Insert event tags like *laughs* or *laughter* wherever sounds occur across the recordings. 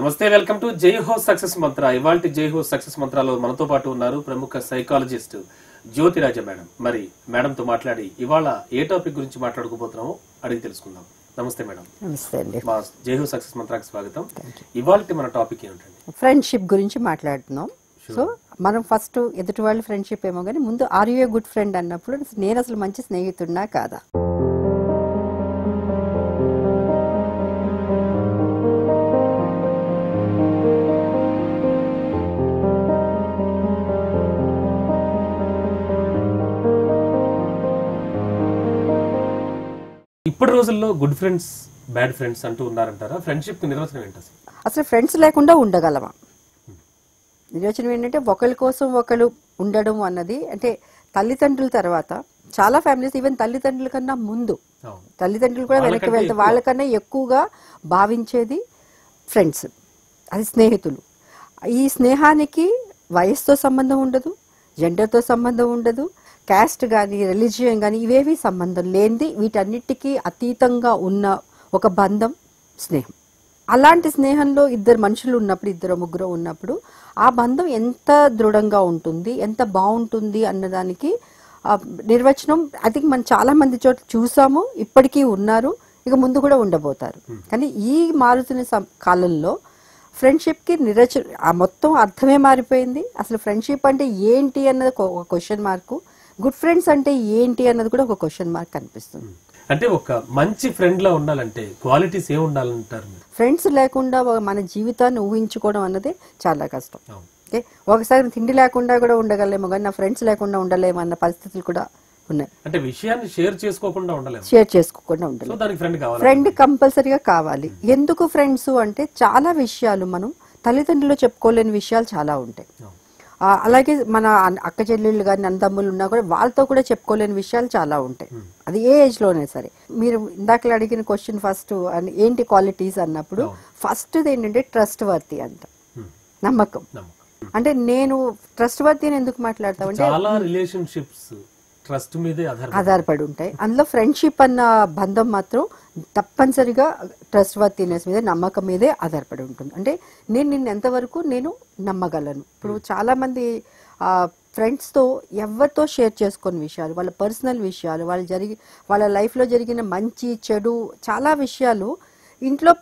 నమస్తే welcome to జై హో సక్సెస్ మంత్ర. ఇవాళ జై హో సక్సెస్ మంత్రాలో మనతో పాటు ఉన్నారు ప్రముఖ సైకాలజిస్ట్ జ్యోతిరాజ మేడం. మరి మేడం తో మాట్లాడి ఇవాళ ఏ టాపిక్ గురించి మాట్లాడుకోబోతున్నామో అడిగి తెలుసుకుందాం. నమస్తే మేడం. నమస్తే అండి. మా జై హో సక్సెస్ మంత్రాకి స్వాగతం. ఇవాళ మన టాపిక్ ఏమిటండి? ఫ్రెండ్షిప్ గురించి మాట్లాడుతున్నాం. సో మనం ఫస్ట్ ఎదుటి వాళ్ళ ఫ్రెండ్షిప్ ఏమో కానీ ముందు ఆర్ యూ గుడ్ ఫ్రెండ్ అన్నప్పుడు నేను అసలు మంచి స్నేహితుడినా కాదా? రోజుల్లో గుడ్ ఫ్రెండ్స్ బ్యాడ్ ఫ్రెండ్స్ అంటూ ఉన్నారంటారా? ఫ్రెండ్షిప్ నిర్వచనం ఏంటి అసలు? అసలు ఫ్రెండ్స్ లేకుండా ఉండగలమా? నిర్వచనం ఏంటంటే ఒకరి కోసం ఒకరు ఉండడం అన్నది అంటే తల్లిదండ్రుల తర్వాత చాలా ఫ్యామిలీస్ ఈవెన్ తల్లిదండ్రుల కన్నా ముందు తల్లిదండ్రులు కూడా వెనక్కి వెళ్తే వాళ్ళకన్నా ఎక్కువగా భావించేది ఫ్రెండ్స్ అది స్నేహితులు. ఈ స్నేహానికి వయసుతో సంబంధం ఉండదు జెండర్తో సంబంధం ఉండదు క్యాస్ట్ కానీ రిలీజియన్ కానీ ఇవేవి సంబంధం లేనిది వీటన్నిటికీ అతీతంగా ఉన్న ఒక బంధం స్నేహం. అలాంటి స్నేహంలో ఇద్దరు మనుషులు ఉన్నప్పుడు ఇద్దరు ముగ్గురు ఉన్నప్పుడు ఆ బంధం ఎంత దృఢంగా ఉంటుంది ఎంత బాగుంటుంది అన్నదానికి నిర్వచనం ఐ థింక్ మనం చాలా మంది చోట చూసాము ఇప్పటికీ ఉన్నారు ఇక ముందు కూడా ఉండబోతారు. కానీ ఈ మారుతున్న కాలంలో ఫ్రెండ్షిప్కి నిరచ ఆ మొత్తం అర్థమే మారిపోయింది. అసలు ఫ్రెండ్షిప్ అంటే ఏంటి అన్నది ఒక క్వశ్చన్ మార్కు. గుడ్ ఫ్రెండ్స్ అంటే ఏంటి అన్నది కూడా ఒక క్వశ్చన్ మార్క్ కనిపిస్తుంది అంటే ఒక మంచి ఫ్రెండ్ లా ఉండాలంటే క్వాలిటీస్ ఏ ఉండాలంటారు? ఫ్రెండ్స్ లేకుండా మన జీవితాన్ని ఊహించుకోవడం అన్నది చాలా కష్టం. ఓకే? ఒకసారి తిండి లేకుండా కూడా ఉండగలేము కానీ నా ఫ్రెండ్స్ లేకుండా ఉండలేము అన్న పరిస్థితులు కూడా ఉన్నాయి. అంటే విషయాన్ని షేర్ చేసుకోకుండా ఉండలేము. షేర్ చేసుకోకుండా ఉండలేము. సో దానికి ఫ్రెండ్ కావాలి ఫ్రెండ్ కంపల్సరీగా కావాలి. ఎందుకు ఫ్రెండ్స్ అంటే చాలా విషయాలు మనం తల్లిదండ్రులు చెప్పుకోలేని విషయాలు చాలా ఉంటాయి. అలాగే మన అక్క చెల్లెళ్ళు కానీ అన్నదమ్ములు ఉన్నా కూడా వాళ్ళతో కూడా చెప్పుకోలేని విషయాలు చాలా ఉంటాయి. అది ఏ ఏజ్లోనే సరే. మీరు ఇందాక అడిగిన క్వశ్చన్ ఫస్ట్ ఏంటి క్వాలిటీస్ అన్నప్పుడు ఫస్ట్ ఏంటంటే ట్రస్ట్ వర్తి అంట. నమ్మకం. అంటే నేను ట్రస్ట్ వర్తి ఎందుకు మాట్లాడతామంటే చాలా రిలేషన్షిప్స్ ట్రస్ట్ మీదే ఆధారపడి ఉంటాయి. అందులో ఫ్రెండ్షిప్ అన్న బంధం మాత్రం తప్పనిసరిగా ట్రస్ట్ వర్తినెస్ మీద నమ్మకం మీదే ఆధారపడి ఉంటుంది. అంటే నేను నిన్ను ఎంతవరకు నేను నమ్మగలను. ఇప్పుడు చాలా మంది ఫ్రెండ్స్తో ఎవరితో షేర్ చేసుకుని విషయాలు వాళ్ళ పర్సనల్ విషయాలు వాళ్ళ జరిగి వాళ్ళ లైఫ్లో జరిగిన మంచి చెడు చాలా విషయాలు ఇంట్లో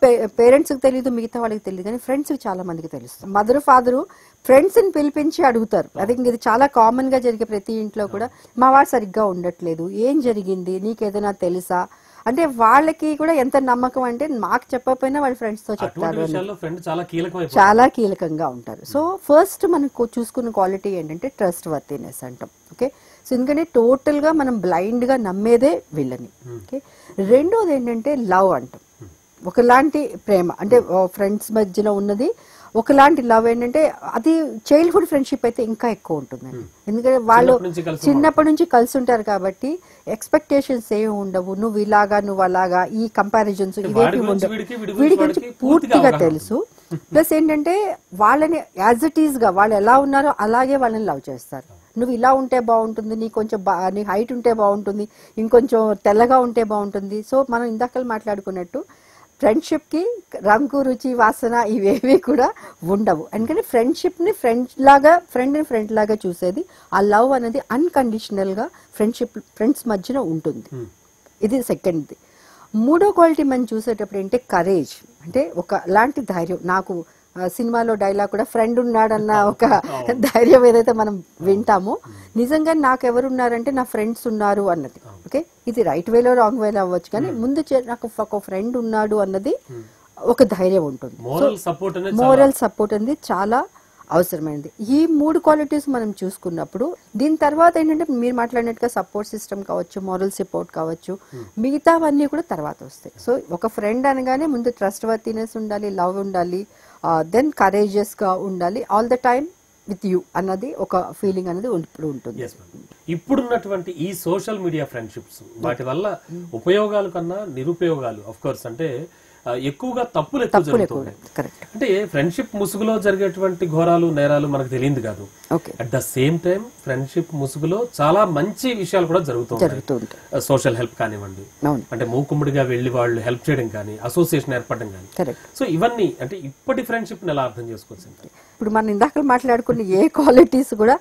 పేరెంట్స్కి తెలియదు మిగతా వాళ్ళకి తెలియదు కానీ ఫ్రెండ్స్ చాలా మందికి తెలుస్తుంది మదర్ ఫాదర్ ఫ్రెండ్స్ని పిలిపించి అడుగుతారు. అది ఇంక ఇది చాలా కామన్గా జరిగే ప్రతి ఇంట్లో కూడా మా వాడు సరిగ్గా ఉండట్లేదు. ఏం జరిగింది? నీకేదైనా తెలుసా? అంటే వాళ్ళకి కూడా ఎంత నమ్మకం అంటే మాకు చెప్పకపోయినా వాళ్ళ ఫ్రెండ్స్తో చెప్తారు చాలా కీలకంగా ఉంటారు. సో ఫస్ట్ మనం చూసుకున్న క్వాలిటీ ఏంటంటే ట్రస్ట్ వర్తినెస్ అంటాం. ఓకే? సో ఎందుకంటే టోటల్గా మనం బ్లైండ్గా నమ్మేదే వీళ్ళని ఓకే? రెండోది ఏంటంటే లవ్ అంటాం. ఒకలాంటి ప్రేమ. అంటే ఫ్రెండ్స్ మధ్యలో ఉన్నది. ఒకలాంటి లవ్ ఏంటంటే అది చైల్డ్హుడ్ ఫ్రెండ్షిప్ అయితే ఇంకా ఎక్కువ ఉంటుందండి. ఎందుకంటే వాళ్ళు చిన్నప్పటి నుంచి కలిసి ఉంటారు కాబట్టి ఎక్స్పెక్టేషన్స్ ఏమి ఉండవు. నువ్వు ఇలాగా నువ్వు అలాగా ఈ కంపారిజన్స్ ఇవేవి గురించి ఉండవు. వీడి గురించి పూర్తిగా తెలుసు. ప్లస్ *laughs* ఏంటంటే వాళ్ళని యాజ్ ఇట్ ఈస్గా వాళ్ళు ఎలా ఉన్నారో అలాగే వాళ్ళని లవ్ చేస్తారు. నువ్వు ఇలా ఉంటే బాగుంటుంది నీ కొంచెం బా నీ హైట్ ఉంటే బాగుంటుంది ఇంకొంచెం తెల్లగా ఉంటే బాగుంటుంది. సో మనం ఇందాక మాట్లాడుకున్నట్టు ఫ్రెండ్షిప్కి రంగు రుచి వాసన ఇవేవి కూడా ఉండవు. ఎందుకంటే ఫ్రెండ్షిప్ని ఫ్రెండ్ లాగా ఫ్రెండ్ని ఫ్రెండ్ లాగా చూసేది ఆ లవ్ అనేది అన్కండిషనల్గా ఫ్రెండ్షిప్ ఫ్రెండ్స్ మధ్యన ఉంటుంది. ఇది సెకండ్ది మూడో క్వాలిటీ మనం చూసేటప్పుడు ఏంటంటే కరేజ్ అంటే ఒక లాంటి ధైర్యం. నాకు సినిమాలో డైలాగ్ కూడా ఫ్రెండ్ ఉన్నాడన్న *laughs* ఒక ధైర్యం ఏదైతే మనం వింటామో నిజంగా నాకు ఎవరున్నారంటే నా ఫ్రెండ్స్ ఉన్నారు అన్నది. ఓకే? ఇది రైట్ వేలో రాంగ్ వేలో అవ్వచ్చు కానీ ముందు నాకు ఒక ఫ్రెండ్ ఉన్నాడు అన్నది ఒక ధైర్యం ఉంటుంది. మోరల్ సపోర్ట్ అనేది మోరల్ సపోర్ట్ అనేది చాలా అవసరమైనది. ఈ మూడు క్వాలిటీస్ మనం చూసుకున్నప్పుడు దీని తర్వాత ఏంటంటే మీరు మాట్లాడినట్టుగా సపోర్ట్ సిస్టమ్ కావచ్చు మోరల్ సపోర్ట్ కావచ్చు మిగతావన్నీ కూడా తర్వాత వస్తాయి. సో ఒక ఫ్రెండ్ అనగానే ముందు ట్రస్ట్ వర్తినెస్ ఉండాలి లవ్ ఉండాలి దెన్ కరేజియస్గా ఉండాలి all the time with you అన్నది ఒక ఫీలింగ్ అనేది ఇప్పుడు ఉంటుంది. ఇప్పుడున్నటువంటి ఈ సోషల్ మీడియా ఫ్రెండ్షిప్స్ వాటి వల్ల ఉపయోగాలు కన్నా నిరుపయోగాలు అఫ్ కోర్స్ అంటే ఎక్కువగా తప్పులు ఎక్కువ జరుగుతుంది అంటే ఫ్రెండ్షిప్ ముసుగులో జరిగేటువంటి ఘోరాలు నేరాలు మనకు తెలియదు కాదు. At the same time friendship ముసుగులో చాలా మంచి విషయాలు కూడా జరుగుతూ జరుగుతూ ఉంటాయి. సోషల్ హెల్ప్ కానివ్వండి. అంటే మూకుమ్మడిగా వెళ్ళి వాళ్ళు హెల్ప్ చేయడం కానీ అసోసియేషన్ ఏర్పడడం కానీ. సో ఇవన్నీ అంటే ఇప్పటి ఫ్రెండ్షిప్ ఎలా అర్థం చేసుకోవచ్చు? ఇప్పుడు మనం ఇందాక మాట్లాడుకున్న ఏ క్వాలిటీస్ కూడా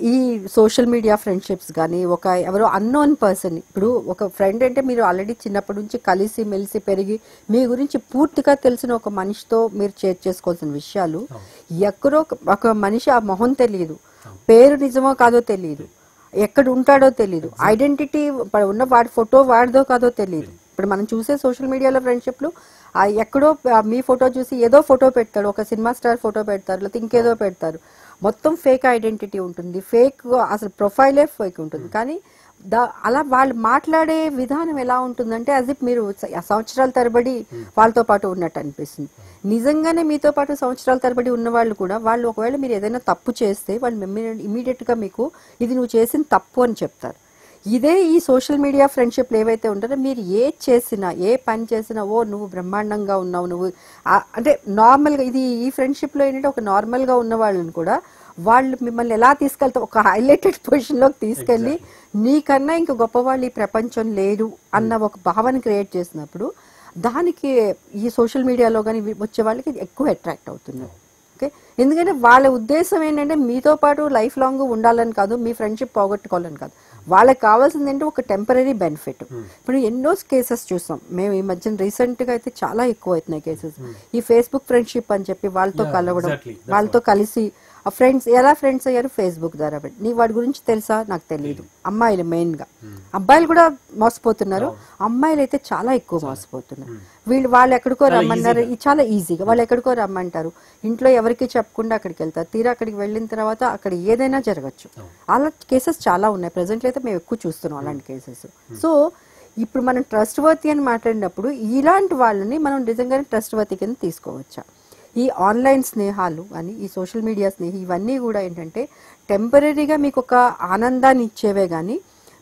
ఈ సోషల్ మీడియా ఫ్రెండ్షిప్స్ కానీ ఒక ఎవరో అన్నోన్ పర్సన్ ఇప్పుడు ఒక ఫ్రెండ్ అంటే మీరు ఆల్రెడీ చిన్నప్పటి నుంచి కలిసి మెలిసి పెరిగి మీ గురించి పూర్తిగా తెలిసిన ఒక మనిషితో మీరు షేర్ చేసుకోవాల్సిన విషయాలు ఎక్కడో ఒక- మనిషి ఆ మొహం తెలియదు. పేరు నిజమో కాదో తెలియదు. ఎక్కడ ఉంటాడో తెలియదు. ఐడెంటిటీ ఉన్న వాడి ఫోటో వాడిదో కాదో తెలియదు. ఇప్పుడు మనం చూసే సోషల్ మీడియాలో ఫ్రెండ్షిప్లు ఎక్కడో మీ ఫోటో చూసి ఏదో ఫోటో పెడతాడు ఒక సినిమా స్టార్ ఫోటో పెడతారు లేకపోతే ఇంకేదో పెడతారు. మొత్తం ఫేక్ ఐడెంటిటీ ఉంటుంది. ఫేక్ అసలు ప్రొఫైలే ఫేక్ ఉంటుంది. కానీ దా అలా వాళ్ళు మాట్లాడే విధానం ఎలా ఉంటుందంటే యాజ్ ఇఫ్ మీరు సంవత్సరాల తరబడి వాళ్ళతో పాటు ఉన్నట్టు అనిపిస్తుంది. నిజంగానే మీతో పాటు సంవత్సరాల తరబడి ఉన్న వాళ్ళు కూడా వాళ్ళు ఒకవేళ మీరు ఏదైనా తప్పు చేస్తే వాళ్ళు ఇమీడియట్గా మీకు ఇది నువ్వు చేసిన తప్పు అని చెప్తారు. ఇదే ఈ సోషల్ మీడియా ఫ్రెండ్షిప్లు ఏవైతే ఉంటారో మీరు ఏ చేసినా ఏ పని చేసినా ఓ నువ్వు బ్రహ్మాండంగా ఉన్నావు నువ్వు అంటే నార్మల్గా ఇది ఈ ఫ్రెండ్షిప్లో ఏంటంటే ఒక నార్మల్గా ఉన్న వాళ్ళని కూడా వాళ్ళు మిమ్మల్ని ఎలా తీసుకెళ్తారు ఒక హైలైటెడ్ పొజిషన్లోకి తీసుకెళ్ళి నీకన్నా ఇంక గొప్పవాళ్ళు ఈ ప్రపంచం లేరు అన్న ఒక భావన క్రియేట్ చేసినప్పుడు దానికి ఈ సోషల్ మీడియాలో కానీ వచ్చే వాళ్ళకి ఎక్కువ అట్రాక్ట్ అవుతున్నారు ఓకే? ఎందుకంటే వాళ్ళ ఉద్దేశం ఏంటంటే మీతో పాటు లైఫ్ లాంగ్ ఉండాలని కాదు మీ ఫ్రెండ్షిప్ పోగొట్టుకోవాలని కాదు. వాళ్ళకి కావాల్సింది ఏంటంటే ఒక టెంపరీ బెనిఫిట్ ఇప్పుడు ఎన్నో కేసెస్ చూసాం. మేము ఈ మధ్యన రీసెంట్గా అయితే చాలా ఎక్కువ అవుతున్నాయి కేసెస్ ఈ ఫేస్బుక్ ఫ్రెండ్షిప్ అని చెప్పి వాళ్ళతో కలవడం వాళ్ళతో కలిసి ఫ్రెండ్స్ ఎలా ఫ్రెండ్స్ అయ్యారు? ఫేస్బుక్ ద్వారా నీ వాడి గురించి తెలుసా? నాకు తెలియదు అమ్మాయిలు మెయిన్గా. అబ్బాయిలు కూడా మోసపోతున్నారు. అమ్మాయిలు అయితే చాలా ఎక్కువ మోసపోతున్నారు. వీళ్ళు వాళ్ళు ఎక్కడికో రమ్మన్నారు. చాలా ఈజీగా వాళ్ళు ఎక్కడికో రమ్మంటారు. ఇంట్లో ఎవరికి చెప్పకుండా అక్కడికి వెళ్తారు. తీరా అక్కడికి వెళ్ళిన తర్వాత అక్కడ ఏదైనా జరగచ్చు. అలా కేసెస్ చాలా ఉన్నాయి. ప్రెసెంట్ అయితే మేము ఎక్కువ చూస్తున్నాం అలాంటి కేసెస్ సో ఇప్పుడు మనం ట్రస్ట్ వర్తి అని మాట్లాడినప్పుడు ఇలాంటి వాళ్ళని మనం నిజంగానే ట్రస్ట్ వర్తి కింద తీసుకోవచ్చా? ఈ ఆన్లైన్ స్నేహాలు అని ఈ సోషల్ మీడియా స్నేహి ఇవన్నీ కూడా ఏంటంటే టెంపరీగా మీకు ఒక ఆనందాన్ని ఇచ్చేవే కానీ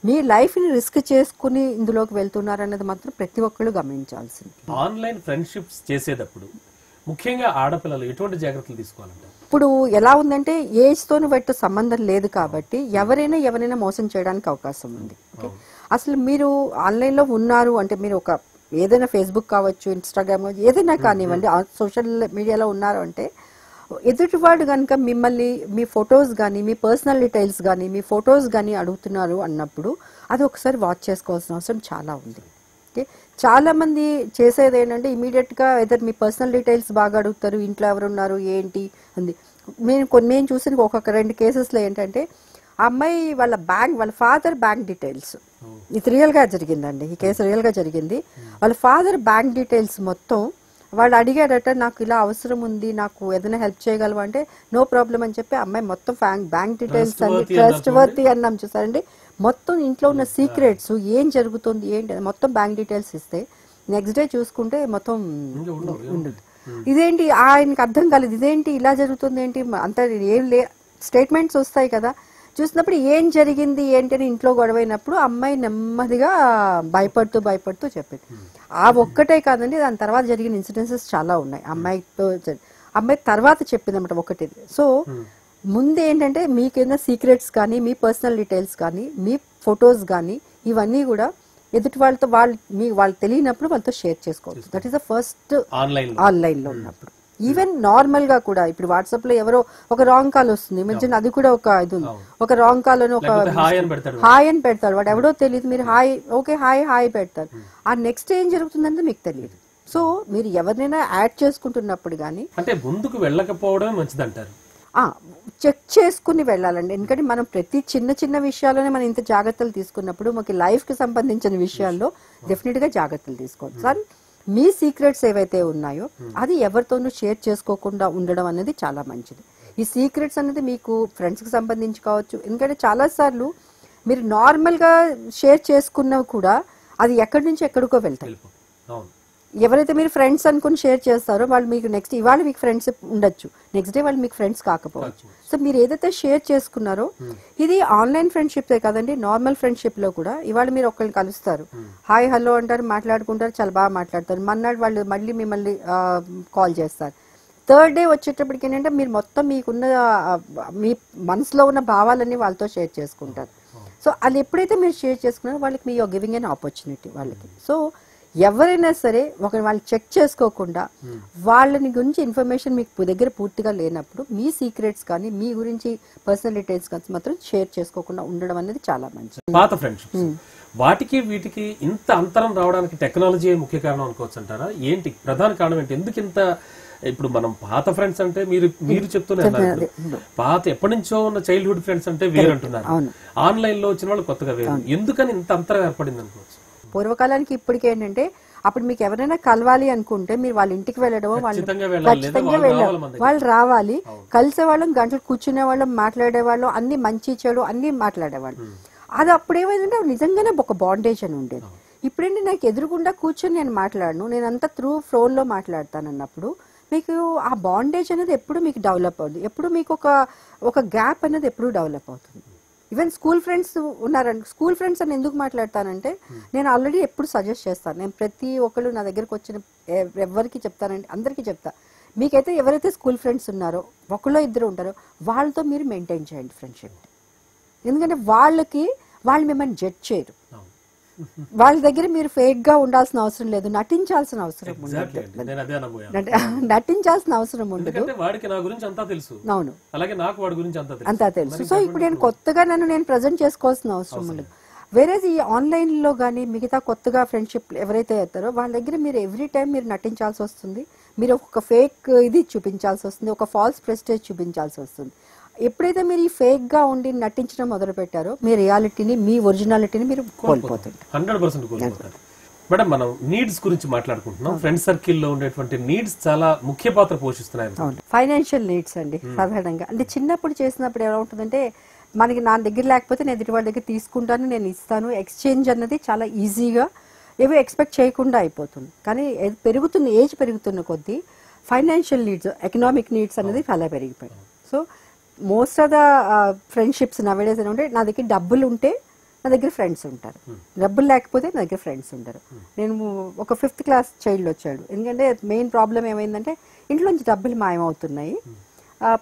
మీ లైఫ్ని రిస్క్ చేసుకుని ఇందులోకి వెళ్తున్నారన్నది మాత్రం ప్రతి ఒక్కళ్ళు గమనించాల్సింది. ఆన్లైన్ ఫ్రెండ్షిప్స్ చేసేటప్పుడు ముఖ్యంగా ఆడపిల్లలు ఎటువంటి జాగ్రత్తలు తీసుకోవాలంటారు? ఇప్పుడు ఎలా ఉందంటే ఏజ్ తోని బట్టి సంబంధం లేదు కాబట్టి ఎవరైనా ఎవరైనా మోసం చేయడానికి అవకాశం ఉంది. ఓకే? అసలు మీరు ఆన్లైన్లో ఉన్నారు అంటే మీరు ఒక ఏదైనా ఫేస్బుక్ కావచ్చు ఇన్స్టాగ్రామ్ కావచ్చు, ఏదైనా కానివ్వండి సోషల్ మీడియాలో ఉన్నారు అంటే ఎదుటివాడు కనుక మిమ్మల్ని మీ ఫొటోస్ కానీ మీ పర్సనల్ డీటెయిల్స్ కానీ మీ ఫొటోస్ కానీ అడుగుతున్నారు అన్నప్పుడు అది ఒకసారి వాచ్ చేసుకోవాల్సిన అవసరం చాలా ఉంది. ఓకే చాలా మంది చేసేది ఏంటంటే ఇమీడియట్గా ఏదైనా మీ పర్సనల్ డీటెయిల్స్ బాగా అడుగుతారు ఇంట్లో ఎవరున్నారు ఏంటి అంది. నేను కొన్ని నేను చూసిన ఒక్కొక్క రెండు కేసెస్లో ఏంటంటే ఆ అమ్మాయి వాళ్ళ బ్యాంక్ వాళ్ళ ఫాదర్ బ్యాంక్ డీటెయిల్స్. ఇది రియల్గా జరిగిందండి. ఈ కేసు రియల్గా జరిగింది. వాళ్ళ ఫాదర్ బ్యాంక్ డీటెయిల్స్ మొత్తం వాళ్ళు అడిగాడట నాకు ఇలా అవసరం ఉంది నాకు ఏదైనా హెల్ప్ చేయగలవా? అంటే నో ప్రాబ్లం అని చెప్పి అమ్మాయి మొత్తం బ్యాంక్ డీటెయిల్స్ అన్ని ట్రస్ట్ వర్తీ అన్నాం చూసారండి. మొత్తం ఇంట్లో ఉన్న సీక్రెట్స్ ఏం జరుగుతుంది ఏంటి మొత్తం బ్యాంక్ డీటెయిల్స్ ఇస్తే నెక్స్ట్ డే చూసుకుంటే మొత్తం ఉండదు. ఇదేంటి ఆయనకి అర్థం కాలేదు. ఇదేంటి ఇలా జరుగుతుంది ఏంటి అంత ఏం లే స్టేట్మెంట్స్ వస్తాయి కదా. చూసినప్పుడు ఏం జరిగింది ఏంటి అని ఇంట్లో గొడవైనప్పుడు అమ్మాయి నెమ్మదిగా భయపడుతూ భయపడుతూ చెప్పింది. ఆ ఒక్కటే కాదండి దాని తర్వాత జరిగిన ఇన్సిడెన్సెస్ చాలా ఉన్నాయి. అమ్మాయితో అమ్మాయి తర్వాత చెప్పింది అనమాట ఒకటి సో ముందు ఏంటంటే మీకేదైనా సీక్రెట్స్ కానీ మీ పర్సనల్ డీటెయిల్స్ కానీ మీ ఫొటోస్ కానీ ఇవన్నీ కూడా ఎదుటి వాళ్ళతో వాళ్ళు మీ వాళ్ళు తెలియనప్పుడు వాళ్ళతో షేర్ చేసుకోవచ్చు that is the first online ఆన్లైన్లో ఉన్నప్పుడు. ఈవెన్ నార్మల్గా కూడా ఇప్పుడు వాట్సాప్లో ఎవరో ఒక రాంగ్ కాల్ వస్తుంది. మధ్యన అది కూడా ఒక ఇది ఉంది. ఒక రాంగ్ కాల్ అని ఒక హాయ్ అని పెడతాడు వాడు. ఎవడో తెలియదు మీరు హాయ్ ఓకే హాయ్ హాయ్ పెడతారు. ఆ నెక్స్ట్ ఏం జరుగుతుందంటే మీకు తెలియదు. సో మీరు ఎవరినైనా యాడ్ చేసుకుంటున్నప్పుడు కానీ అంటే ముందుకు వెళ్ళకపోవడమే మంచిది అంటారు చెక్ చేసుకుని వెళ్ళాలండి. ఎందుకంటే మనం ప్రతి చిన్న చిన్న విషయాల్లోనే మనం ఇంత జాగ్రత్తలు తీసుకున్నప్పుడు మనకి లైఫ్కి సంబంధించిన విషయాల్లో డెఫినెట్గా జాగ్రత్తలు తీసుకోవాలి. సార్ మీ సీక్రెట్స్ ఏవైతే ఉన్నాయో అది ఎవరితోనూ షేర్ చేసుకోకుండా ఉండడం అనేది చాలా మంచిది. ఈ సీక్రెట్స్ అనేది మీకు ఫ్రెండ్స్కి సంబంధించి కావచ్చు ఎందుకంటే చాలా సార్లు మీరు నార్మల్గా షేర్ చేసుకున్నా కూడా అది ఎక్కడి నుంచి ఎక్కడికో వెళ్తాయి. ఎవరైతే మీరు ఫ్రెండ్స్ అనుకుని షేర్ చేస్తారో వాళ్ళు మీకు నెక్స్ట్ ఇవాళ మీకు ఫ్రెండ్స్ ఉండొచ్చు. నెక్స్ట్ డే వాళ్ళు మీకు ఫ్రెండ్స్ కాకపోవచ్చు. సో మీరు ఏదైతే షేర్ చేసుకున్నారో ఇది ఆన్లైన్ ఫ్రెండ్షిప్ కదండి నార్మల్ ఫ్రెండ్షిప్లో కూడా ఇవాళ మీరు ఒకరిని కలుస్తారు. హాయ్ హలో అంటారు మాట్లాడుకుంటారు చాలా బాగా మాట్లాడతారు. మన్నాడు వాళ్ళు మళ్ళీ మిమ్మల్ని కాల్ చేస్తారు. థర్డ్ డే వచ్చేటప్పటికి ఏంటంటే మీరు మొత్తం మీకున్న మీ మనసులో ఉన్న భావాలన్నీ వాళ్ళతో షేర్ చేసుకుంటారు. సో అది ఎప్పుడైతే మీరు షేర్ చేసుకున్నారో వాళ్ళకి మీ గివింగ్ అన్ ఆపర్చునిటీ వాళ్ళకి. సో ఎవరైనా సరే ఒక వాళ్ళు చెక్ చేసుకోకుండా వాళ్ళని గురించి ఇన్ఫర్మేషన్ మీకు దగ్గర పూర్తిగా లేనప్పుడు మీ సీక్రెట్స్ కానీ మీ గురించి పర్సనల్ డీటెయిల్స్ కానీ మాత్రం షేర్ చేసుకోకుండా ఉండడం అనేది చాలా మంచిది. పాత ఫ్రెండ్షిప్స్. వాటికి వీటికి ఇంత అంతరం రావడానికి టెక్నాలజీ ముఖ్య కారణం అనుకోవచ్చు అంటారా ఏంటి? ప్రధాన కారణం ఏంటి? ఎందుకు ఇంత ఇప్పుడు మనం పాత ఫ్రెండ్స్ అంటే మీరు మీరు చెప్తూనే అన్నారు ఇప్పుడు. పాత ఎప్పటి నుంచో ఉన్న చైల్డ్హుడ్ ఫ్రెండ్స్ అంటే వేరు అంటున్నారు అవును. ఆన్లైన్లో వచ్చిన వాళ్ళు కొత్తగా వేరు. ఎందుకని ఇంత అంతరం ఏర్పడింది అనుకోవచ్చు? పూర్వకాలానికి ఇప్పటికి ఏంటంటే అప్పుడు మీకు ఎవరైనా కలవాలి అనుకుంటే మీరు వాళ్ళ ఇంటికి వెళ్ళడమో వాళ్ళు ఖచ్చితంగా వెళ్ళాలి ఖచ్చితంగా వాళ్ళు రావాలి కలిసే వాళ్ళం గంటలు కూర్చునే వాళ్ళం మాట్లాడే వాళ్ళం అన్ని మంచి చెడు అన్ని మాట్లాడేవాళ్ళు. అది అప్పుడు ఏమైందంటే నిజంగానే ఒక బాండేజ్ అని ఉండేది. ఇప్పుడేంటి నాకు ఎదురుగుండా కూర్చొని నేను మాట్లాడను నేను అంతా త్రూ ఫోన్లో మాట్లాడతాను అన్నప్పుడు మీకు ఆ బాండేజ్ అనేది ఎప్పుడు మీకు డెవలప్ అవుతుంది ఎప్పుడు మీకు ఒక ఒక గ్యాప్ అనేది ఎప్పుడు డెవలప్ అవుతుంది? ఈవెన్ స్కూల్ ఫ్రెండ్స్ ఉన్నారండి. స్కూల్ ఫ్రెండ్స్ అని ఎందుకు మాట్లాడతానంటే నేను ఆల్రెడీ ఎప్పుడు సజెస్ట్ చేస్తాను. నేను ప్రతి ఒక్కళ్ళు నా దగ్గరకు వచ్చిన ఎవరికి చెప్తానంటే అందరికీ చెప్తా. మీకైతే ఎవరైతే స్కూల్ ఫ్రెండ్స్ ఉన్నారో ఒకళ్ళో ఇద్దరు ఉంటారో వాళ్ళతో మీరు మెయింటైన్ చేయండి ఫ్రెండ్షిప్ ఎందుకంటే వాళ్ళకి వాళ్ళు మిమ్మల్ని జడ్జ్ చేయరు. వాళ్ళ దగ్గర మీరు ఫేక్గా ఉండాల్సిన అవసరం లేదు నటించాల్సిన అవసరం నటించాల్సిన అవసరం ఉండదు. వాడికి నా గురించి అంతా తెలుసు. అవును. అలాగే నాకు వాడి గురించి అంతా తెలుసు. అంతా తెలుసు. సో ఇప్పుడు నేను కొత్తగా నన్ను నేను ప్రజెంట్ చేసుకోవాల్సిన అవసరం ఉండదు. వేరే ఈ ఆన్లైన్లో కానీ మిగతా కొత్తగా ఫ్రెండ్షిప్ ఎవరైతే అవుతారో వాళ్ళ దగ్గర మీరు ఎవ్రీ టైం మీరు నటించాల్సి వస్తుంది. మీరు ఒక ఫేక్ ఇది చూపించాల్సి వస్తుంది ఒక ఫాల్స్ ప్రెస్టేజ్ చూపించాల్సి వస్తుంది. ఎప్పుడైతే మీరు ఈ ఫేక్గా ఉండి నటించడం మొదలు పెట్టారో మీ రియాలిటీని మీ ఒరిజినాలిటీని మీరు కోల్పోతుంది హండ్రెడ్ పర్సెంట్ కోల్పోతారు. మేడం మనం నీడ్స్ గురించి మాట్లాడుకుంటున్నాం. ఫ్రెండ్ సర్కిల్లో ఉండేటువంటి నీడ్స్ చాలా ముఖ్య పాత్ర పోషిస్తున్నాయి ఫైనాన్షియల్ నీడ్స్ అండి సాధారణంగా. అంటే చిన్నప్పుడు చేసినప్పుడు ఎలా ఉంటుందంటే మనకి నా దగ్గర లేకపోతే నేను ఎదుటి వాళ్ళ దగ్గర తీసుకుంటాను నేను ఇస్తాను. ఎక్స్చేంజ్ అన్నది చాలా ఈజీగా ఏవి ఎక్స్పెక్ట్ చేయకుండా అయిపోతుంది. కానీ పెరుగుతున్న ఏజ్ పెరుగుతున్న కొద్దీ ఫైనాన్షియల్ నీడ్స్ ఎకనామిక్ నీడ్స్ అనేది చాలా పెరిగిపోయాయి. So most of the friendships nowadays అంటే నా దగ్గర డబ్బులు ఉంటే నా దగ్గర ఫ్రెండ్స్ ఉంటారు. డబ్బులు లేకపోతే నా దగ్గర ఫ్రెండ్స్ ఉంటారు నేను ఒక ఫిఫ్త్ క్లాస్ చైల్డ్ వచ్చాడు. ఎందుకంటే మెయిన్ ప్రాబ్లం ఏమైందంటే ఇంట్లోంచి డబ్బులు మాయమవుతున్నాయి.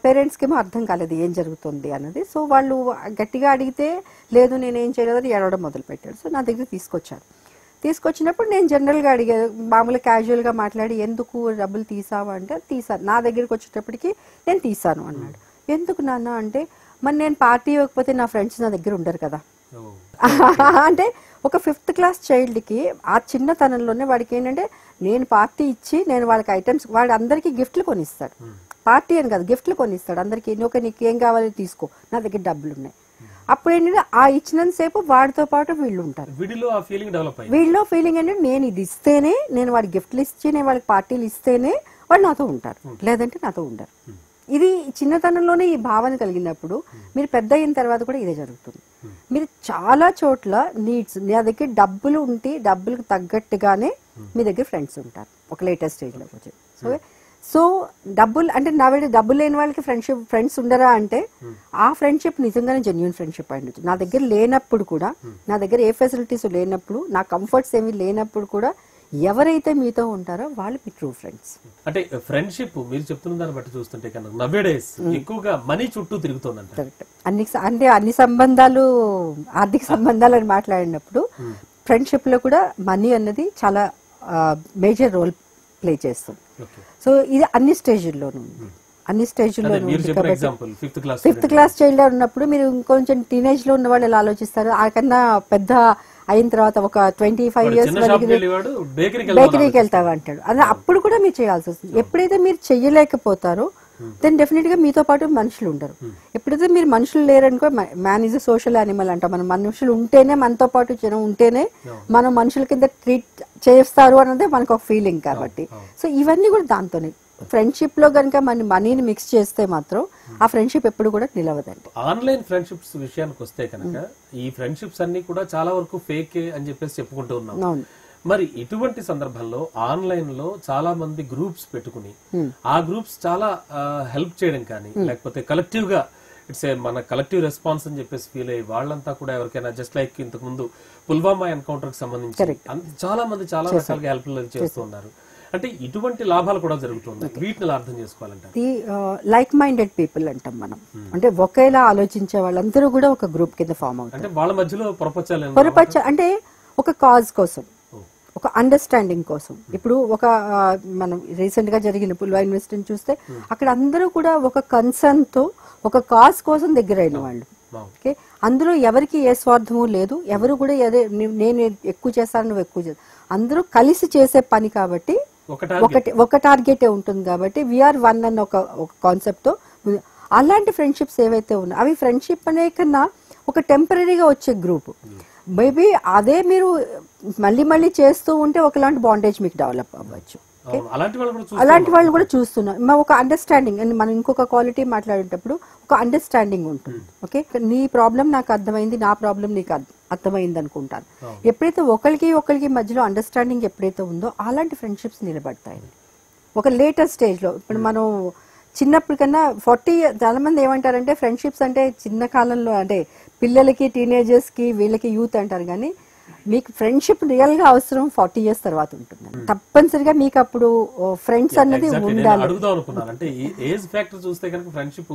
పేరెంట్స్కి ఏమో అర్థం కాలేదు ఏం జరుగుతుంది అన్నది. సో వాళ్ళు గట్టిగా అడిగితే లేదు నేను ఏం చేయలేదని ఏడవడం మొదలు పెట్టాడు సో నా దగ్గర తీసుకొచ్చారు. తీసుకొచ్చినప్పుడు నేను జనరల్గా అడిగా మామూలుగా క్యాజువల్గా మాట్లాడి ఎందుకు డబ్బులు తీసావా? అంటే తీసాను నా దగ్గరికి వచ్చేటప్పటికి నేను తీసాను అన్నాడు. ఎందుకు నాన్న అంటే మరి నేను పార్టీ ఇవ్వకపోతే నా ఫ్రెండ్స్ నా దగ్గర ఉండరు కదా. *laughs* అంటే ఒక ఫిఫ్త్ క్లాస్ చైల్డ్కి ఆ చిన్నతనంలోనే వాడికి ఏంటంటే నేను పార్టీ ఇచ్చి నేను వాళ్ళకి ఐటమ్స్ వాడు అందరికీ గిఫ్ట్లు కొనిస్తాడు. పార్టీ అని కాదు గిఫ్ట్లు కొనిస్తాడు అందరికీ. నువ్వు నీకు ఏం కావాలో తీసుకో నా దగ్గర డబ్బులు ఉన్నాయి. అప్పుడు ఏంటంటే ఆ ఇచ్చినంతసేపు వాడితో పాటు వీళ్ళు ఉంటారు. ఆ ఫీలింగ్ ఏంటంటే నేను ఇది ఇస్తేనే నేను వాడికి గిఫ్ట్లు ఇచ్చి నేను వాళ్ళకి పార్టీలు ఇస్తేనే వాళ్ళు నాతో ఉంటారు. లేదంటే నాతో ఉండరు. ఇది చిన్నతనంలోనే ఈ భావన కలిగినప్పుడు మీరు పెద్ద అయిన తర్వాత కూడా ఇదే జరుగుతుంది. మీరు చాలా చోట్ల నీడ్స్ నా దగ్గర డబ్బులు ఉంటే డబ్బులకు తగ్గట్టుగానే మీ దగ్గర ఫ్రెండ్స్ ఉంటారు. ఒక లేటెస్ట్ స్టేజ్లోకి వచ్చి. సో సో డబ్బులు అంటే నా వెళ్ళి డబ్బులు లేని వాళ్ళకి ఫ్రెండ్షిప్ ఫ్రెండ్స్ ఉండరా అంటే ఆ ఫ్రెండ్షిప్ నిజంగానే జెన్యున్ ఫ్రెండ్షిప్ అయింది నా దగ్గర లేనప్పుడు కూడా నా దగ్గర ఏ ఫెసిలిటీస్ లేనప్పుడు నా కంఫర్ట్స్ ఏమి లేనప్పుడు కూడా ఎవరైతే మీతో ఉంటారో వాళ్ళు మీ ట్రూ ఫ్రెండ్స్ అంటే ఫ్రెండ్షిప్ మీరు చెప్తున్న దాన్ని బట్టి చూస్తుంటే కనుక డేస్ ఎక్కువగా మనీ చుట్టూ తిరుగుతుందంట. కరెక్ట్ అన్ని అంటే అన్ని సంబంధాలు ఆర్థిక *laughs* సంబంధాలు అని మాట్లాడినప్పుడు ఫ్రెండ్షిప్లో కూడా మనీ అన్నది చాలా మేజర్ రోల్ ప్లే చేస్తుంది. సో ఇది అన్ని స్టేజ్ల్లోనూ ఉంది. అన్ని example fifth class fifth class child ఉన్నప్పుడు మీరు ఇంకొంచెం టీనేజ్లో ఉన్న వాళ్ళు ఎలా ఆలోచిస్తారు? ఆ కన్నా పెద్ద అయిన తర్వాత ఒక ట్వంటీ ఫైవ్ ఇయర్స్ బేకరీకి వెళ్తావా అంటాడు. అదే అప్పుడు కూడా మీరు చేయాల్సి వస్తుంది. ఎప్పుడైతే మీరు చెయ్యలేకపోతారో దెన్ డెఫినెట్గా మీతో పాటు మనుషులు ఉండరు. ఎప్పుడైతే మీరు మనుషులు లేరనుకో మ్యాన్ ఇస్ సోషల్ యానిమల్ అంట మన. మనుషులు ఉంటేనే మనతో పాటు జనం ఉంటేనే మనం మనుషుల కింద ట్రీట్ చేస్తారు అన్నదే మనకు ఒక ఫీలింగ్ కాబట్టి. సో ఇవన్నీ కూడా దాంతోనే. ఫ్రెండ్షిప్లో కనుక మన మనీని మిక్స్ చేస్తే మాత్రం ఆ ఫ్రెండ్షిప్ ఎప్పుడు కూడా నిలవదండి. ఆన్లైన్ ఫ్రెండ్షిప్స్ విషయానికి వస్తే కనుక ఈ ఫ్రెండ్షిప్స్ అన్ని కూడా చాలా వరకు ఫేక్ అని చెప్పేసి చెప్పుకుంటూ ఉన్నాం. అవును. మరి ఇటువంటి సందర్భంలో ఆన్లైన్లో చాలా మంది గ్రూప్స్ పెట్టుకుని ఆ గ్రూప్స్ చాలా హెల్ప్ చేయడం కానీ లేకపోతే కలెక్టివ్గా ఇట్స్ ఏ మన కలెక్టివ్ రెస్పాన్స్ అని చెప్పేసి ఫీల్ అయ్యి వాళ్ళంతా కూడా ఎవరికైనా జస్ట్ లైక్ ఇంతకు ముందు పుల్వామా ఎన్కౌంటర్కి సంబంధించి చాలా మంది చాలా రకాలుగా హెల్ప్ చేస్తూ ఉన్నారు. అంటే ఇటువంటి లాభాలు కూడా జరుగుతుంది వీటిని అర్థం చేసుకోవాలంటారు? ది లైక్ మైండెడ్ పీపుల్ అంటాం మనం. అంటే ఒకేలా ఆలోచించే వాళ్ళందరూ కూడా ఒక గ్రూప్ కింద ఫామ్ అవుతారు. అంటే వాళ్ళ మధ్యలో పొరపచ్చాలు పొరపచ్చ అంటే ఒక కాజ్ కోసం ఒక అండర్స్టాండింగ్ కోసం. ఇప్పుడు ఒక మనం రీసెంట్గా జరిగిన పుల్వా యూనివర్సిటీని చూస్తే అక్కడ అందరూ కూడా ఒక కన్సర్న్తో ఒక కాజ్ కోసం దగ్గర అయిన వాళ్ళు. ఓకే? అందులో ఎవరికి ఏ స్వార్థము లేదు. ఎవరు కూడా అదే నేను ఎక్కువ చేస్తాను నువ్వు ఎక్కువ చేస్తా అందరూ కలిసి చేసే పని కాబట్టి ఒకటి ఒక టార్గెటే ఉంటుంది కాబట్టి విఆర్ వన్ అన్న ఒక ఒక కాన్సెప్ట్తో. అలాంటి ఫ్రెండ్షిప్స్ ఏవైతే ఉన్నాయో అవి ఫ్రెండ్షిప్ అనే కన్నా ఒక టెంపరీగా వచ్చే గ్రూప్ మేబీ అదే మీరు మళ్ళీ మళ్ళీ చేస్తూ ఉంటే ఒకలాంటి బాండేజ్ మీకు డెవలప్ అవ్వచ్చు. అలాంటి వాళ్ళు కూడా చూస్తూ అలాంటి వాళ్ళు కూడా చూస్తున్నాం మా ఒక అండర్స్టాండింగ్ అని మనం ఇంకొక క్వాలిటీ మాట్లాడేటప్పుడు ఒక అండర్స్టాండింగ్ ఉంటుంది. ఓకే? నీ ప్రాబ్లం నాకు అర్థమైంది నా ప్రాబ్లం నీకు అర్థ- అర్థమైంది అనుకుంటాను ఎప్పుడైతే ఒకరికి ఒకరికి మధ్యలో అండర్స్టాండింగ్ ఎప్పుడైతే ఉందో అలాంటి ఫ్రెండ్షిప్స్ నిలబడతాయి. ఒక లేటెస్ట్ స్టేజ్లో ఇప్పుడు మనం చిన్నప్పుడు కన్నా ఫార్టీ చాలా మంది ఏమంటారంటే ఫ్రెండ్షిప్స్ అంటే చిన్న కాలంలో అంటే పిల్లలకి టీనేజర్స్కి వీళ్ళకి యూత్ అంటారు. కానీ మీకు ఫ్రెండ్షిప్ రియల్గా అవసరం ఫార్టీ ఇయర్స్ తర్వాత ఉంటుంది. తప్పనిసరిగా మీకు అప్పుడు ఫ్రెండ్స్ అన్నది ఉండాలి. అడుగుదాం అనుకున్నాను. అంటే ఏజ్ ఫ్యాక్టర్ చూస్తే కనుక ఫ్రెండ్షిప్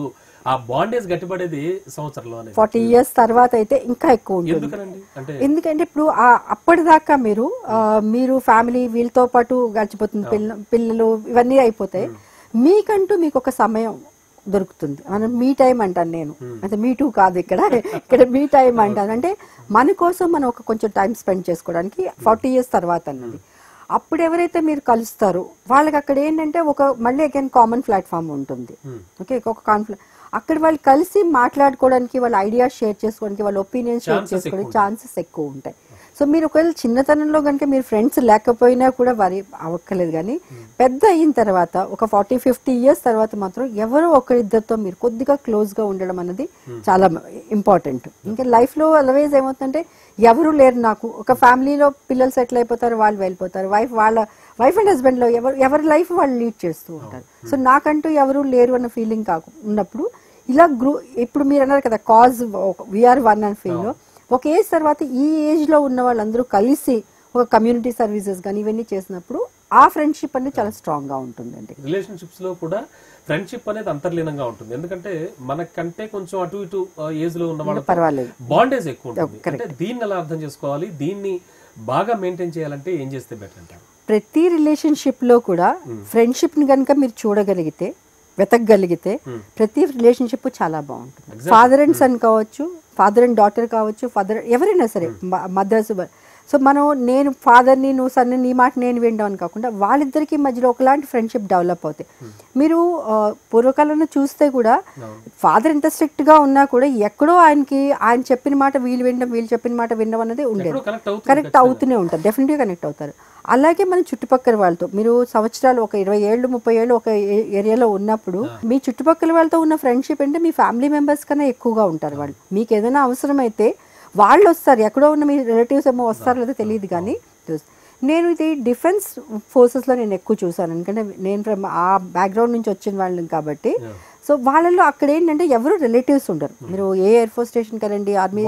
ఆ బాండేజ్ గట్టిపడేది సంవత్సరంలో ఫార్టీ ఇయర్స్ తర్వాత అయితే ఇంకా ఎక్కువ ఉంటుంది. ఎందుకంటే ఇప్పుడు ఆ అప్పటిదాకా మీరు మీరు ఫ్యామిలీ వీళ్ళతో పాటు గడిచిపోతుంది పిల్ల పిల్లలు ఇవన్నీ అయిపోతాయి మీకంటూ మీకు ఒక సమయం దొరుకుతుంది. మనం మీ టైం అంటాను నేను. అంటే మీ టూ కాదు ఇక్కడ. ఇక్కడ మీ టైం అంటాను. అంటే మన కోసం మనం ఒక కొంచెం టైం స్పెండ్ చేసుకోవడానికి ఫార్టీ ఇయర్స్ తర్వాత అన్నది. అప్పుడు ఎవరైతే మీరు కలుస్తారో వాళ్ళకి అక్కడ ఏంటంటే ఒక మళ్ళీ అగైన్ కామన్ ప్లాట్ఫామ్ ఉంటుంది. ఓకే ఒక కాన్ఫ్లిక్ట్ అక్కడ వాళ్ళు కలిసి మాట్లాడుకోవడానికి వాళ్ళ ఐడియాస్ షేర్ చేసుకోవడానికి వాళ్ళ ఒపీనియన్స్ షేర్ చేసుకోవడానికి ఛాన్సెస్ ఎక్కువ ఉంటాయి. సో మీరు ఒకవేళ చిన్నతనంలో కనుక మీరు ఫ్రెండ్స్ లేకపోయినా కూడా వరి అవ్వక్కర్లేదు కానీ పెద్ద అయిన తర్వాత ఒక ఫార్టీ ఫిఫ్టీ ఇయర్స్ తర్వాత మాత్రం ఎవరో ఒకరిద్దరితో మీరు కొద్దిగా క్లోజ్గా ఉండడం అనేది చాలా ఇంపార్టెంట్ ఇంకా లైఫ్లో అలవేజ్ ఏమవుతుందంటే ఎవరు లేరు నాకు. ఒక ఫ్యామిలీలో పిల్లలు సెటిల్ అయిపోతారు వాళ్ళు వెళ్ళిపోతారు. వైఫ్ వాళ్ళ వైఫ్ అండ్ హస్బెండ్లో ఎవరు ఎవరి లైఫ్ వాళ్ళు లీడ్ చేస్తూ ఉంటారు. సో నాకంటూ ఎవరు లేరు అన్న ఫీలింగ్ కాకు ఉన్నప్పుడు ఇలా గ్రూ ఇప్పుడు మీరు అన్నారు కదా cause we are one and fellow. ఒక ఏజ్ తర్వాత ఈ ఏజ్లో ఉన్న వాళ్ళందరూ కలిసి ఒక కమ్యూనిటీ సర్వీసెస్ కానీ ఇవన్నీ చేసినప్పుడు ఆ ఫ్రెండ్షిప్ అనేది చాలా స్ట్రాంగ్గా ఉంటుందండి. రిలేషన్షిప్స్లో కూడా ఫ్రెండ్షిప్ అనేది అంతర్లీనంగా ఉంటుంది. ఎందుకంటే మనకంటే కొంచెం అటు ఇటు ఏజ్లో ఉన్న వాళ్ళ పర్వాలేదు. బాండేజ్ ఎక్కువ ఉంటుంది. అంటే దీన్ని ఎలా అర్థం చేసుకోవాలి? దీన్ని బాగా మెయింటైన్ చేయాలంటే ఏం చేస్తే బెటర్ అంటారు? ప్రతి రిలేషన్షిప్లో కూడా ఫ్రెండ్షిప్ని కనుక మీరు చూడగలిగితే వెతకగలిగితే ప్రతి రిలేషన్షిప్ చాలా బాగుంటుంది. ఫాదర్ అండ్ సన్ కావచ్చు ఫాదర్ అండ్ డాటర్ కావచ్చు ఫాదర్ ఎవరైనా సరే మదర్స్ సో మనం నేను ఫాదర్ని నువ్వు సన్ని నీ మాట నేను వినడం కాకుండా వాళ్ళిద్దరికి మధ్యలో ఒకలాంటి ఫ్రెండ్షిప్ డెవలప్ అవుతాయి. మీరు ఆ, పూర్వకాలంలో చూస్తే కూడా ఫాదర్ ఎంత స్ట్రిక్ట్గా ఉన్నా కూడా ఎక్కడో ఆయనకి ఆయన చెప్పిన మాట వీళ్ళు వినడం వీళ్ళు చెప్పిన మాట వినడం అనేది ఉండేది. కనెక్ట్ అవుతూనే ఉంటారు డెఫినెట్గా కనెక్ట్ అవుతారు. అలాగే మన చుట్టుపక్కల వాళ్ళతో. మీరు సంవత్సరాలు ఒక ఇరవై ఏళ్ళు ముప్పై ఏళ్ళు ఒక ఏరియాలో ఉన్నప్పుడు మీ చుట్టుపక్కల వాళ్ళతో ఉన్న ఫ్రెండ్షిప్ అంటే మీ ఫ్యామిలీ మెంబర్స్ కన్నా ఎక్కువగా ఉంటారు వాళ్ళు. మీకు ఏదైనా అవసరం అయితే వాళ్ళు వస్తారు. ఎక్కడో ఉన్న మీ రిలేటివ్స్ ఏమో వస్తారో లేదో తెలియదు కానీ నేను ఇది డిఫెన్స్ ఫోర్సెస్లో నేను ఎక్కువ చూసాను. ఎందుకంటే నేను from ఆ బ్యాక్గ్రౌండ్ నుంచి వచ్చిన వాళ్ళని కాబట్టి సో వాళ్ళలో అక్కడ ఏంటంటే ఎవరు రిలేటివ్స్ ఉండరు. మీరు ఏ ఎయిర్ ఫోర్స్ స్టేషన్ కదండి ఆర్మీ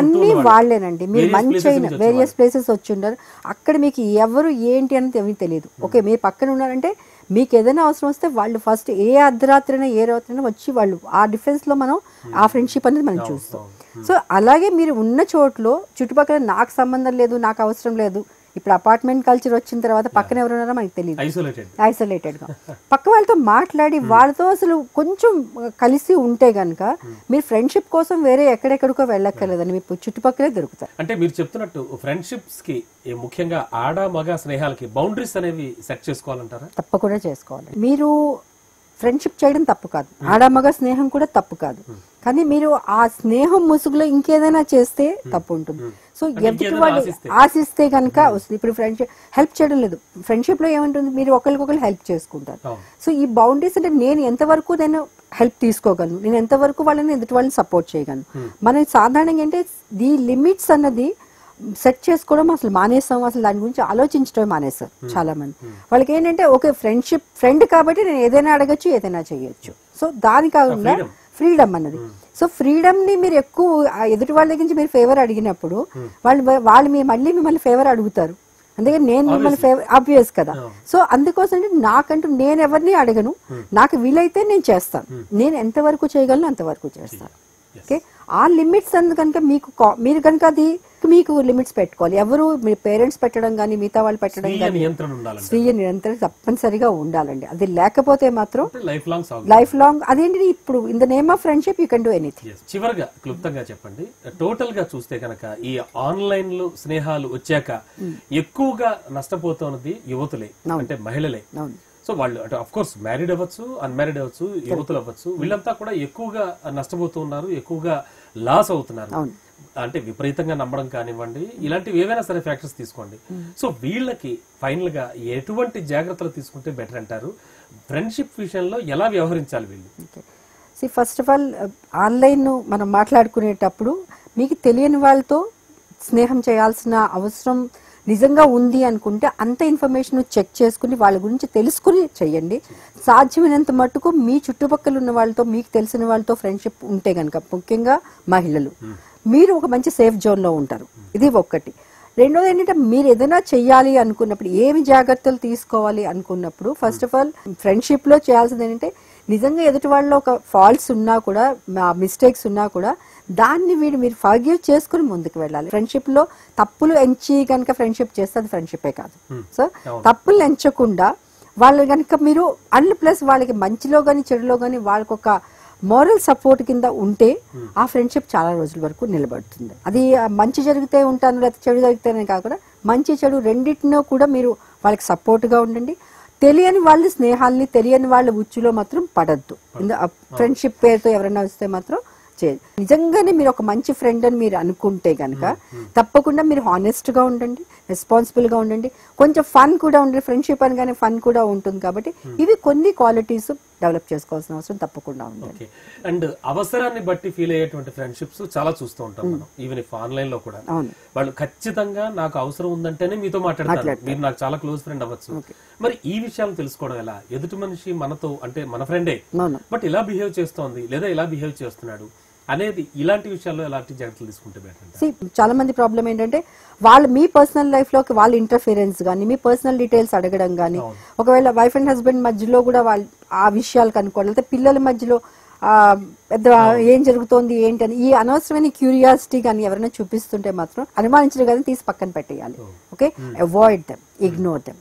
అన్ని. వాళ్ళేనండి. మీరు మంచి అయిన వేరియస్ ప్లేసెస్ వచ్చి ఉండరు. అక్కడ మీకు ఎవరు ఏంటి అనేది ఏమీ తెలియదు ఓకే మీ పక్కన ఉన్నారంటే మీకు ఏదైనా అవసరం వస్తే వాళ్ళు ఫస్ట్ ఏ అర్ధరాత్రైనా ఏ రాత్రైనా వచ్చి వాళ్ళు ఆ డిఫెన్స్లో మనం ఆ ఫ్రెండ్షిప్ అనేది మనం చూస్తాం. సో అలాగే మీరు ఉన్న చోట్లో చుట్టుపక్కల నాకు సంబంధం లేదు నాకు అవసరం లేదు ఇప్పుడు అపార్ట్మెంట్ కల్చర్ వచ్చిన తర్వాత పక్కన ఎవరు ఉన్నారో మనకి తెలియదు ఐసోలేటెడ్ ఐసోలేటెడ్గా. పక్క వాళ్ళతో మాట్లాడి వాళ్ళతో అసలు కొంచెం కలిసి ఉంటే గనక మీరు ఫ్రెండ్షిప్ కోసం వేరే ఎక్కడెక్కడికో వెళ్ళక్కర్లేదని మీకు చుట్టుపక్కలే దొరుకుతాయి అంటే మీరు చెప్తున్నట్టు ఫ్రెండ్షిప్స్కి ఈ ముఖ్యంగా ఆడ మగ స్నేహాలకి బౌండరీస్ అనేవి సెట్ చేసుకోవాలంటారా? తప్పకుండా చేసుకోవాలి. మీరు ఫ్రెండ్షిప్ చేయడం తప్పు కాదు. ఆడమగ స్నేహం కూడా తప్పు కాదు. కానీ మీరు ఆ స్నేహం ముసుగులో ఇంకేదైనా చేస్తే తప్పు ఉంటుంది సో ఎదుటి ఇంకేదైనా వాళ్ళు ఆశిస్తే. కనుక వస్తుంది. ఇప్పుడు ఫ్రెండ్షిప్ హెల్ప్ చేయడం లేదు. ఫ్రెండ్షిప్లో ఏముంటుంది? మీరు ఒకరికొకరు హెల్ప్ చేసుకుంటారు. సో ఈ బౌండరీస్ అంటే నేను ఎంతవరకు నేను హెల్ప్ తీసుకోగలను? నేను ఎంతవరకు వాళ్ళని ఎదుటి వాళ్ళని సపోర్ట్ చేయగలను? మనం సాధారణంగా అంటే ది లిమిట్స్ అన్నది సెట్ చేసుకోవడం అసలు మానేస్తాం. అసలు దాని గురించి ఆలోచించడం మానేస్తారు చాలా మంది వాళ్ళకి ఏంటంటే ఓకే ఫ్రెండ్షిప్ ఫ్రెండ్ కాబట్టి నేను ఏదైనా అడగచ్చు ఏదైనా చేయొచ్చు. సో దాని కాకుండా. ఫ్రీడమ్ అన్నది. సో ఫ్రీడమ్ని మీరు ఎక్కువ ఎదుటి వాళ్ళ దగ్గర నుంచి మీరు ఫేవర్ అడిగినప్పుడు వాళ్ళు వాళ్ళు మీ మళ్ళీ మిమ్మల్ని ఫేవర్ అడుగుతారు. అందుకని నేను మిమ్మల్ని ఫేవర్ ఆబ్వియస్ కదా. సో అందుకోసం అంటే నాకంటూ నేను ఎవరిని అడగను. నాకు వీలైతే నేను చేస్తాను. నేను ఎంతవరకు చేయగలను అంతవరకు చేస్తాను. ఓకే ఆ లిమిట్స్ అందు కనుక మీకు మీరు కనుక అది మీకు లిమిట్స్ పెట్టుకోవాలి. ఎవరు మీ పేరెంట్స్ పెట్టడం కానీ మిగతా వాళ్ళు పెట్టడం కానీ స్వీయ నిరంతరం తప్పనిసరిగా ఉండాలండి. అది లేకపోతే మాత్రం లైఫ్ లాంగ్ లైఫ్ లాంగ్ అదేంటి ఇప్పుడు in the name of friendship you can do anything. చివరగా క్లుప్తంగా చెప్పండి. టోటల్గా చూస్తే కనుక ఈ ఆన్లైన్లో స్నేహాలు వచ్చాక ఎక్కువగా నష్టపోతున్నది యువతులే అంటే మహిళలే. అవును. సో వాళ్ళు అంటే అఫ్ కోర్స్ మ్యారీడ్ అవ్వచ్చు అన్మ్యారీడ్ అవ్వచ్చు యువతులు అవ్వచ్చు వీళ్ళంతా కూడా ఎక్కువగా నష్టపోతూ ఉన్నారు ఎక్కువగా లాస్ అవుతున్నారు. అంటే విపరీతంగా నమ్మడం కానివ్వండి ఇలాంటివి ఏవైనా సరే ఫ్యాక్టర్స్ తీసుకోండి. సో వీళ్ళకి ఫైనల్గా ఎటువంటి జాగ్రత్తలు తీసుకుంటే బెటర్ అంటారు? ఫ్రెండ్షిప్ విషయంలో ఎలా వ్యవహరించాలి వీళ్ళు? See first of all online మనం మాట్లాడుకునేటప్పుడు మీకు తెలియని వాళ్ళతో స్నేహం చేయాల్సిన అవసరం నిజంగా ఉంది అనుకుంటే అంత ఇన్ఫర్మేషన్ చెక్ చేసుకుని వాళ్ళ గురించి తెలుసుకుని చేయండి. సాధ్యమైనంత మట్టుకు మీ చుట్టుపక్కల ఉన్న వాళ్ళతో మీకు తెలిసిన వాళ్ళతో ఫ్రెండ్షిప్ ఉంటే గనక ముఖ్యంగా మహిళలు. మీరు ఒక మంచి సేఫ్ జోన్లో ఉంటారు. ఇది ఒక్కటి. రెండోది ఏంటంటే మీరు ఏదైనా చెయ్యాలి అనుకున్నప్పుడు ఏమి జాగ్రత్తలు తీసుకోవాలి అనుకున్నప్పుడు ఫస్ట్ ఆఫ్ ఆల్ ఫ్రెండ్షిప్లో చేయాల్సింది ఏంటంటే నిజంగా ఎదుటి వాళ్ళలో ఒక ఫాల్ట్స్ ఉన్నా కూడా మిస్టేక్స్ ఉన్నా కూడా దాన్ని వీడు మీరు ఫర్గివ్ చేసుకుని ముందుకు వెళ్ళాలి. ఫ్రెండ్షిప్లో తప్పులు ఎంచి కనుక ఫ్రెండ్షిప్ చేస్తే అది ఫ్రెండ్షిపే కాదు. సో తప్పులు ఎంచకుండా వాళ్ళు కనుక మీరు అండ్ ప్లస్ వాళ్ళకి మంచిలో గాని చెడులో గాని వాళ్ళకి ఒక మోరల్ సపోర్ట్ కింద ఉంటే ఆ ఫ్రెండ్షిప్ చాలా రోజుల వరకు నిలబడుతుంది. అది మంచి జరిగితే ఉంటాను లేకపోతే చెడు జరిగితేనే కాకుండా మంచి చెడు రెండింటినో కూడా మీరు వాళ్ళకి support గా ఉండండి. తెలియని వాళ్ళ స్నేహాల్ని తెలియని వాళ్ళ ఉచ్చులో మాత్రం పడద్దు. ఫ్రెండ్షిప్ పేరుతో ఎవరైనా వస్తే మాత్రం నిజంగానే మీరు ఒక మంచి ఫ్రెండ్ అని మీరు అనుకుంటే గనక తప్పకుండా మీరు హానెస్ట్గా ఉండండి రెస్పాన్సిబుల్గా ఉండండి. కొంచెం ఫన్ కూడా ఉండండి ఫ్రెండ్షిప్ అనగానే ఫన్ కూడా ఉంటుంది కాబట్టి ఇవి కొన్ని క్వాలిటీస్ డెవలప్ చేసుకోవాల్సిన అవసరం తప్పకుండా ఉంది అండ్ అవసరాన్ని బట్టి ఫీల్ అయ్యేటువంటి ఫ్రెండ్షిప్స్ చాలా చూస్తూ ఉంటాం మనం ఈవెన్ ఇఫ్ ఆన్లైన్లో కూడా. వాళ్ళు ఖచ్చితంగా నాకు అవసరం ఉందంటేనే మీతో మాట్లాడతారు. మీరు నాకు చాలా క్లోజ్ ఫ్రెండ్ అవ్వచ్చు. మరి ఈ విషయాలు తెలుసుకోవడం ఎలా? ఎదుటి మనిషి మనతో అంటే మన ఫ్రెండే బట్ ఇలా బిహేవ్ చేస్తోంది లేదా ఇలా బిహేవ్ చేస్తున్నాడు? అనేది ఇలాంటి విషయాల్లో ఎలాంటి జాగ్రత్తలు తీసుకుంటే బెటర్ చాలా మంది ప్రాబ్లం ఏంటంటే వాళ్ళు మీ పర్సనల్ లైఫ్లోకి వాళ్ళ ఇంటర్ఫిరెన్స్ కానీ మీ పర్సనల్ డీటెయిల్స్ అడగడం కానీ ఒకవేళ వైఫ్ అండ్ హస్బెండ్ మధ్యలో కూడా వాళ్ళు ఆ విషయాలు కనుక్కోవాలి. లేకపోతే పిల్లల మధ్యలో పెద్ద ఏం జరుగుతోంది ఏంటి అని ఈ అనవసరమైన క్యూరియాసిటీ కానీ ఎవరైనా చూపిస్తుంటే మాత్రం అనుమానించడం కానీ తీసి పక్కన పెట్టేయాలి. Okay avoid them ignore them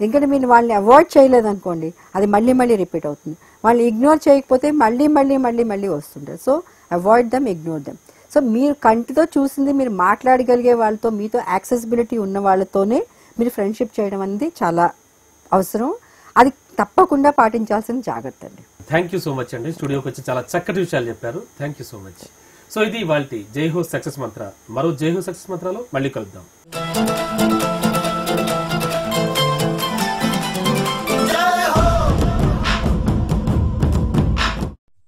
ఎందుకంటే మీరు వాళ్ళని అవాయిడ్ చేయలేదు అనుకోండి అది మళ్ళీ మళ్ళీ రిపీట్ అవుతుంది. వాళ్ళని ఇగ్నోర్ చేయకపోతే మళ్ళీ మళ్ళీ మళ్ళీ మళ్ళీ వస్తుంటారు. So avoid them ignore them so మీరు కంటితో చూసింది మీరు మాట్లాడగలిగే వాళ్ళతో మీతో యాక్సెసిబిలిటీ ఉన్న వాళ్ళతోనే మీరు ఫ్రెండ్షిప్ చేయడం అనేది చాలా అవసరం. అది తప్పకుండా పాటించాల్సిన జాగ్రత్త అండి. థ్యాంక్ యూ సో మచ్ అండి. స్టూడియోకి వచ్చి చాలా చక్కటి విషయాలు చెప్పారు. Thank you so much so ఇది వాళ్ళ జై హో సక్సెస్ మంత్ర మరో జై హో సక్సెస్ మంత్రాలో మళ్ళీ కలుద్దాం.